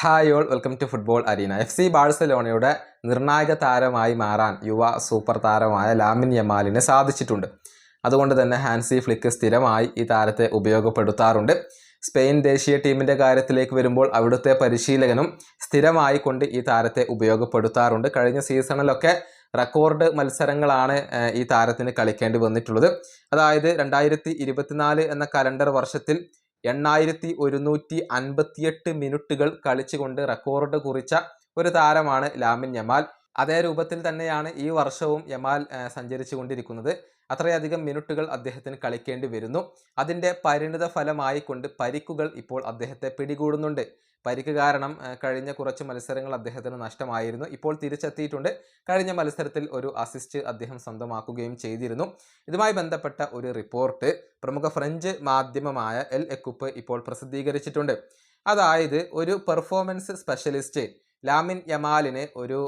Hi all welcome to football arena F C ബാഴ്സലോണയുടെ നിർണായക താരമായി മാറാൻ യുവ സൂപ്പർ താരമായ ലാമിൻ യമാലിന് സാധിച്ചിട്ടുണ്ട്. അതുകൊണ്ട് തന്നെ ഹാൻസി ഫ്ലിക്ക് സ്ഥിരമായി ഈ താരത്തെ ഉപയോഗപ്പെടുത്താറുണ്ട്. സ്പെയിൻ ദേശീയ ടീമിന്റെ കാര്യത്തിലേക്ക് വരുമ്പോൾ അവിടുത്തെ പരിശീലകനും സ്ഥിരമായി കൊണ്ട് ഈ താരത്തെ ഉപയോഗപ്പെടുത്താറുണ്ട്. കഴിഞ്ഞ സീസണിലൊക്കെ റെക്കോർഡ് മത്സരങ്ങളാണ് ഈ താരത്തിന് കളിക്കേണ്ടി വന്നിട്ടുള്ളത്. അതായത് രണ്ടായിരത്തി എന്ന കലണ്ടർ വർഷത്തിൽ എണ്ണായിരത്തി ഒരുന്നൂറ്റി അൻപത്തിയെട്ട് മിനിറ്റുകൾ കളിച്ചുകൊണ്ട് റെക്കോർഡ് കുറിച്ച ഒരു താരമാണ് ലാമിൻ യമാൽ. അതേ രൂപത്തിൽ തന്നെയാണ് ഈ വർഷവും യമാൽ സഞ്ചരിച്ചു കൊണ്ടിരിക്കുന്നത് അത്രയധികം മിനിറ്റുകൾ അദ്ദേഹത്തിന് കളിക്കേണ്ടി വരുന്നു. അതിന്റെ പരിണിത ഫലമായി കൊണ്ട് പരിക്കുകൾ ഇപ്പോൾ അദ്ദേഹത്തെ പിടികൂടുന്നുണ്ട്. പരിക്ക് കാരണം കഴിഞ്ഞ കുറച്ച് മത്സരങ്ങൾ അദ്ദേഹത്തിന് നഷ്ടമായിരുന്നു. ഇപ്പോൾ തിരിച്ചെത്തിയിട്ടുണ്ട്. കഴിഞ്ഞ മത്സരത്തിൽ ഒരു അസിസ്റ്റ് അദ്ദേഹം സ്വന്തമാക്കുകയും ചെയ്തിരുന്നു. ഇതുമായി ബന്ധപ്പെട്ട ഒരു റിപ്പോർട്ട് പ്രമുഖ ഫ്രഞ്ച് മാധ്യമമായ എൽ എക്കുപ്പ് ഇപ്പോൾ പ്രസിദ്ധീകരിച്ചിട്ടുണ്ട്. അതായത് ഒരു പെർഫോമൻസ് സ്പെഷ്യലിസ്റ്റ് ലാമിൻ യമാലിന് ഒരു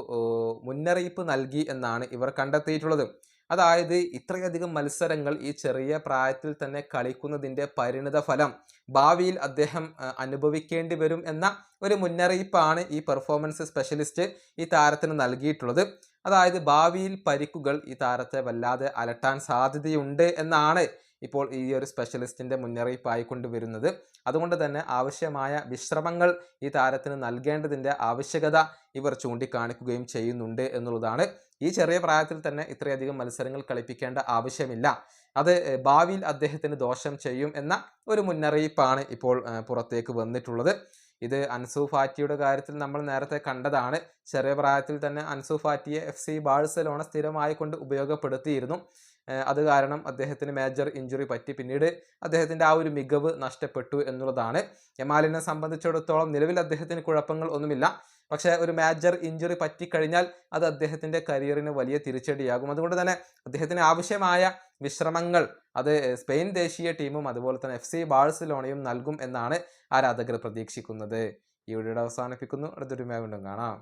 മുന്നറിയിപ്പ് നൽകി എന്നാണ് ഇവർ കണ്ടെത്തിയിട്ടുള്ളത്. അതായത് ഇത്രയധികം മത്സരങ്ങൾ ഈ ചെറിയ പ്രായത്തിൽ തന്നെ കളിക്കുന്നതിന്റെ പരിണിത ഫലം ഭാവിയിൽ അദ്ദേഹം അനുഭവിക്കേണ്ടി വരും എന്ന ഒരു മുന്നറിയിപ്പാണ് ഈ പെർഫോമൻസ് സ്പെഷ്യലിസ്റ്റ് ഈ താരത്തിന് നൽകിയിട്ടുള്ളത്. അതായത് ഭാവിയിൽ പരിക്കുകൾ ഈ താരത്തെ വല്ലാതെ അലട്ടാൻ സാധ്യതയുണ്ട് എന്നാണ് ഇപ്പോൾ ഈ ഒരു സ്പെഷ്യലിസ്റ്റിന്റെ മുന്നറിയിപ്പായി കൊണ്ടുവരുന്നത് അതുകൊണ്ട് തന്നെ ആവശ്യമായ വിശ്രമങ്ങൾ ഈ താരത്തിന് നൽകേണ്ടതിന്റെ ആവശ്യകത ഇവർ ചൂണ്ടിക്കാണിക്കുകയും ചെയ്യുന്നുണ്ട് എന്നുള്ളതാണ്. ഈ ചെറിയ പ്രായത്തിൽ തന്നെ ഇത്രയധികം മത്സരങ്ങൾ കളിപ്പിക്കേണ്ട ആവശ്യമില്ല. അത് ഭാവിയിൽ അദ്ദേഹത്തിന് ദോഷം ചെയ്യും എന്ന ഒരു മുന്നറിയിപ്പാണ് ഇപ്പോൾ പുറത്തേക്ക് വന്നിട്ടുള്ളത്. ഇത് അൻസു ഫാറ്റിയുടെ കാര്യത്തിൽ നമ്മൾ നേരത്തെ കണ്ടതാണ്. ചെറിയ പ്രായത്തിൽ തന്നെ അൻസു ഫാറ്റിയെ എഫ് സി ബാഴ്സലോണ സ്ഥിരമായി കൊണ്ട് ഉപയോഗപ്പെടുത്തിയിരുന്നു അത് കാരണം അദ്ദേഹത്തിന് മേജർ ഇഞ്ചുറി പറ്റി. പിന്നീട് അദ്ദേഹത്തിന്റെ ആ ഒരു മികവ് നഷ്ടപ്പെട്ടു എന്നുള്ളതാണ്. യമാലിനെ സംബന്ധിച്ചിടത്തോളം നിലവിൽ അദ്ദേഹത്തിന് കുഴപ്പങ്ങൾ ഒന്നുമില്ല. പക്ഷേ ഒരു മേജർ ഇഞ്ചുറി പറ്റിക്കഴിഞ്ഞാൽ അത് അദ്ദേഹത്തിന്റെ കരിയറിന് വലിയ തിരിച്ചടിയാകും. അതുകൊണ്ട് തന്നെ അദ്ദേഹത്തിന് ആവശ്യമായ വിശ്രമങ്ങൾ. അത് സ്പെയിൻ ദേശീയ ടീമും അതുപോലെ തന്നെ എഫ് സി ബാഴ്സലോണയും നൽകും എന്നാണ് ആരാധകർ പ്രതീക്ഷിക്കുന്നത്. ഈ വീഡിയോ അവസാനിപ്പിക്കുന്നു. അടുത്തൊരു വീണ്ടും കാണാം.